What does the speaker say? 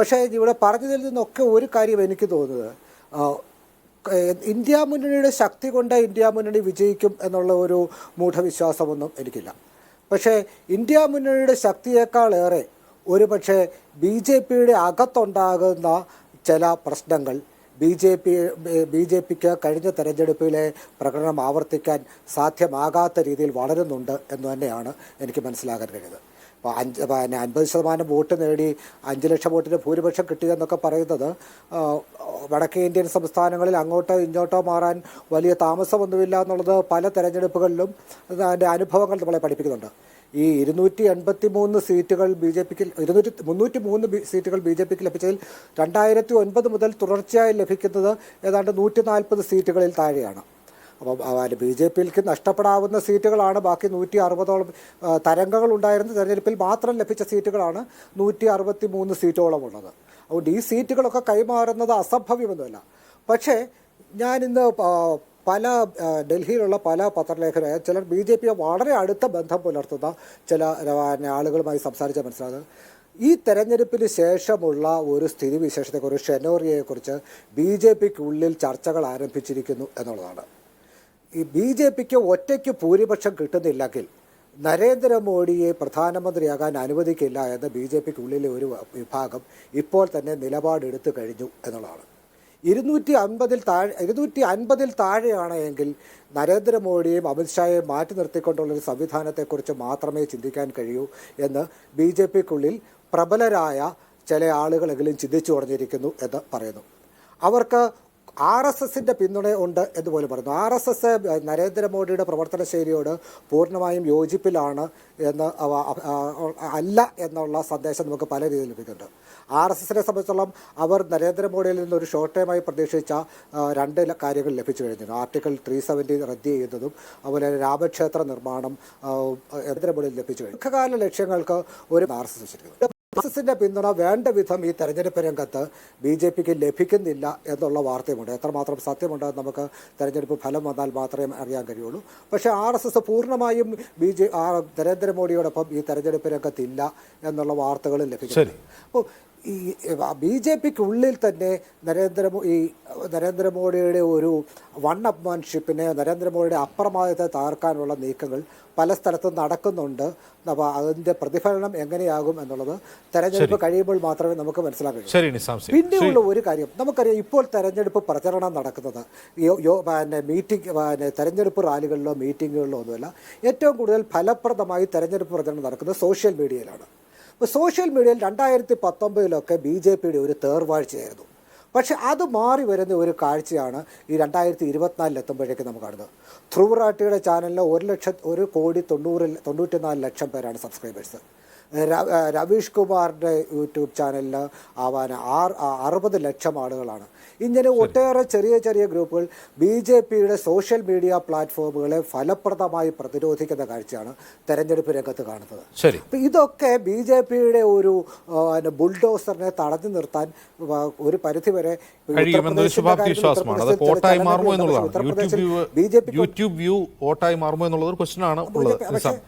പക്ഷേ ഇവിടെ പറഞ്ഞതിൽ നിന്നൊക്കെ ഒരു കാര്യം എനിക്ക് തോന്നുന്നത്. ഇന്ത്യ മുന്നണിയുടെ ശക്തി കൊണ്ട് ഇന്ത്യ മുന്നണി വിജയിക്കും എന്നുള്ള ഒരു മൂഢവിശ്വാസമൊന്നും എനിക്കില്ല. പക്ഷേ ഇന്ത്യ മുന്നണിയുടെ ശക്തിയേക്കാളേറെ ഒരു പക്ഷേ ബി ജെ പിയുടെ അകത്തുണ്ടാകുന്ന ചില പ്രശ്നങ്ങൾ B J P B J പിക്ക് കഴിഞ്ഞ തെരഞ്ഞെടുപ്പിലെ പ്രകടനം ആവർത്തിക്കാൻ സാധ്യമാകാത്ത രീതിയിൽ വളരുന്നുണ്ട് എന്ന് തന്നെയാണ് എനിക്ക് മനസ്സിലാക്കാൻ കഴിയുന്നത് അഞ്ച് പിന്നെ അൻപത് ശതമാനം വോട്ട് നേടി അഞ്ച് ലക്ഷം വോട്ടിന് ഭൂരിപക്ഷം കിട്ടിയെന്നൊക്കെ പറയുന്നത് ആ, വടക്കേ ഇന്ത്യൻ സംസ്ഥാനങ്ങളിൽ അങ്ങോട്ടോ ഇങ്ങോട്ടോ മാറാൻ വലിയ താമസമൊന്നുമില്ല എന്നുള്ളത് പല തെരഞ്ഞെടുപ്പുകളിലും അതിന്റെ അനുഭവങ്ങൾ നമ്മളെ പഠിപ്പിക്കുന്നുണ്ട്. ഈ ഇരുന്നൂറ്റി എൺപത്തി മൂന്ന് സീറ്റുകൾ ബി ജെ പിക്ക് ഇരുന്നൂറ്റി മുന്നൂറ്റി മൂന്ന് സീറ്റുകൾ ബി ജെ പിക്ക് ലഭിച്ചതിൽ രണ്ടായിരത്തി ഒൻപത് മുതൽ തുടർച്ചയായി ലഭിക്കുന്നത് ഏതാണ്ട് നൂറ്റി നാൽപ്പത് സീറ്റുകളിൽ താഴെയാണ്. അപ്പം ബി ജെ പിക്ക് നഷ്ടപ്പെടാവുന്ന സീറ്റുകളാണ്. ബാക്കി നൂറ്റി അറുപതോളം തരംഗങ്ങൾ ഉണ്ടായിരുന്ന തെരഞ്ഞെടുപ്പിൽ മാത്രം ലഭിച്ച സീറ്റുകളാണ് നൂറ്റി അറുപത്തി മൂന്ന് സീറ്റോളം ഉള്ളത് അതുകൊണ്ട് ഈ സീറ്റുകളൊക്കെ കൈമാറുന്നത് അസംഭവ്യമൊന്നുമല്ല. പക്ഷേ ഞാനിന്ന് പല ഡൽഹിയിലുള്ള പല പത്രലേഖകരായ ചിലർ ബി ജെ പിയെ വളരെ അടുത്ത ബന്ധം പുലർത്തുന്ന ചില ആളുകളുമായി സംസാരിച്ച മനസ്സിലാകുന്നത്. ഈ തെരഞ്ഞെടുപ്പിന് ശേഷമുള്ള ഒരു സ്ഥിതിവിശേഷത്തെക്കുറിച്ച് ഷെനോറിയയെക്കുറിച്ച് ബി ജെ പിക്കുള്ളിൽ ചർച്ചകൾ ആരംഭിച്ചിരിക്കുന്നു എന്നുള്ളതാണ്. ഈ ബി ജെ പിക്ക് ഒറ്റയ്ക്ക് ഭൂരിപക്ഷം കിട്ടുന്നില്ലെങ്കിൽ നരേന്ദ്രമോദിയെ പ്രധാനമന്ത്രിയാകാൻ അനുവദിക്കില്ല എന്ന് ബി ജെ പിക്ക് ഉള്ളിലെ ഒരു വിഭാഗം ഇപ്പോൾ തന്നെ നിലപാടെടുത്തു കഴിഞ്ഞു എന്നുള്ളതാണ്. ഇരുന്നൂറ്റി അൻപതിൽ താഴെ ഇരുന്നൂറ്റി അൻപതിൽ താഴെയാണ് എങ്കിൽ നരേന്ദ്രമോദിയെയും അമിത്ഷായെയും മാറ്റി നിർത്തിക്കൊണ്ടുള്ളൊരു സംവിധാനത്തെക്കുറിച്ച് മാത്രമേ ചിന്തിക്കാൻ കഴിയൂ എന്ന് ബി ജെ പിക്കുള്ളിൽ പ്രബലരായ ചില ആളുകളെങ്കിലും ചിന്തിച്ചു തുടങ്ങിയിരിക്കുന്നു എന്ന് പറയുന്നു. അവർക്ക് ആർ എസ് എസിന്റെ പിന്തുണ ഉണ്ട് എന്ന് പോലും പറയുന്നു. ആർ എസ് എസ് നരേന്ദ്രമോദിയുടെ പ്രവർത്തന ശൈലിയോട് പൂർണമായും യോജിപ്പിലാണ് എന്ന് അല്ല എന്നുള്ള സന്ദേശം നമുക്ക് പല രീതിയിൽ ലഭിക്കുന്നുണ്ട്. ആർ എസ് എസിനെ സംബന്ധിച്ചോളം അവർ നരേന്ദ്രമോദിയിൽ നിന്ന് ഒരു ഷോർട്ട് ടൈമായി പ്രതീക്ഷിച്ച രണ്ട് കാര്യങ്ങൾ ലഭിച്ചു കഴിഞ്ഞിരുന്നു. ആർട്ടിക്കിൾ ത്രീ സെവന്റി റദ്ദ് ചെയ്യുന്നതും അതുപോലെ രാമക്ഷേത്ര നിർമ്മാണം നരേന്ദ്രമോദിയിൽ ലഭിച്ചു കഴിഞ്ഞു. ദീർഘകാല ലക്ഷ്യങ്ങൾക്ക് ഒരു ആർ എസ് എസ് വെച്ചിരിക്കുന്നു എസിന്റെ പിന്തുണ വേണ്ട വിധം ഈ തെരഞ്ഞെടുപ്പ് രംഗത്ത് ബി ജെ പിക്ക് ലഭിക്കുന്നില്ല എന്നുള്ള വാർത്തയുമുണ്ട്. എത്രമാത്രം സത്യമുണ്ട് നമുക്ക് തെരഞ്ഞെടുപ്പ് ഫലം വന്നാൽ മാത്രമേ അറിയാൻ കഴിയുള്ളൂ. പക്ഷേ ആർ എസ് എസ് പൂർണമായും ബി ജെ നരേന്ദ്രമോദിയോടൊപ്പം ഈ തെരഞ്ഞെടുപ്പ് രംഗത്തില്ല എന്നുള്ള വാർത്തകളും ലഭിക്കുന്നു അപ്പോൾ ഈ ബി ജെ പിക്ക് ഉള്ളിൽ തന്നെ നരേന്ദ്രമോ ഈ നരേന്ദ്രമോദിയുടെ ഒരു വൺ അപ്മാൻഷിപ്പിനെ നരേന്ദ്രമോദിയുടെ അപ്രമാദത്തെ തകർക്കാനുള്ള നീക്കങ്ങൾ പല സ്ഥലത്തും നടക്കുന്നുണ്ട്. അപ്പോൾ അതിന്റെ പ്രതിഫലനം എങ്ങനെയാകും എന്നുള്ളത് തെരഞ്ഞെടുപ്പ് കഴിയുമ്പോൾ മാത്രമേ നമുക്ക് സി. പിന്നെയുള്ള ഒരു കാര്യം നമുക്കറിയാം ഇപ്പോൾ തെരഞ്ഞെടുപ്പ് പ്രചരണം നടക്കുന്നത്. പിന്നെ മീറ്റിംഗ് പിന്നെ തെരഞ്ഞെടുപ്പ് റാലികളിലോ മീറ്റിങ്ങുകളിലോ ഒന്നുമല്ല. ഏറ്റവും കൂടുതൽ ഫലപ്രദമായി തെരഞ്ഞെടുപ്പ് പ്രചരണം നടക്കുന്നത് സോഷ്യൽ മീഡിയയിലാണ്. സോഷ്യൽ മീഡിയയിൽ രണ്ടായിരത്തി പത്തൊമ്പതിലൊക്കെ ബി ജെ പിയുടെ ഒരു തേർവാഴ്ചയായിരുന്നു. പക്ഷെ അത് മാറി വരുന്ന ഒരു കാഴ്ചയാണ് ഈ രണ്ടായിരത്തി ഇരുപത്തിനാലിൽ എത്തുമ്പോഴേക്കും നമുക്ക് കാണുന്നത് ധ്രുവറാട്ടിയുടെ ചാനലിൽ ഒരു ലക്ഷം ഒരു കോടി തൊണ്ണൂറ് തൊണ്ണൂറ്റിനാല് ലക്ഷം പേരാണ് സബ്സ്ക്രൈബേഴ്സ് രവീഷ് കുമാറിന്റെ യൂട്യൂബ് ചാനലിൽ ആവാൻ ആറ് അറുപത് ലക്ഷം ആളുകളാണ്. ഇങ്ങനെ ഒട്ടേറെ ചെറിയ ചെറിയ ഗ്രൂപ്പുകൾ ബി ജെ പിയുടെ സോഷ്യൽ മീഡിയ പ്ലാറ്റ്ഫോമുകളെ ഫലപ്രദമായി പ്രതിരോധിക്കുന്ന കാഴ്ചയാണ് തെരഞ്ഞെടുപ്പ് രംഗത്ത് കാണുന്നത്. അപ്പം ഇതൊക്കെ ബി ജെ പിയുടെ ഒരു ബുൾഡോസറിനെ തടഞ്ഞു നിർത്താൻ ഒരു പരിധിവരെ B J P YouTube view ഓട്ടായി മാറുമോ എന്നുള്ളത് ക്വസ്റ്റ്യൻ ആണ് ഉള്ളത്.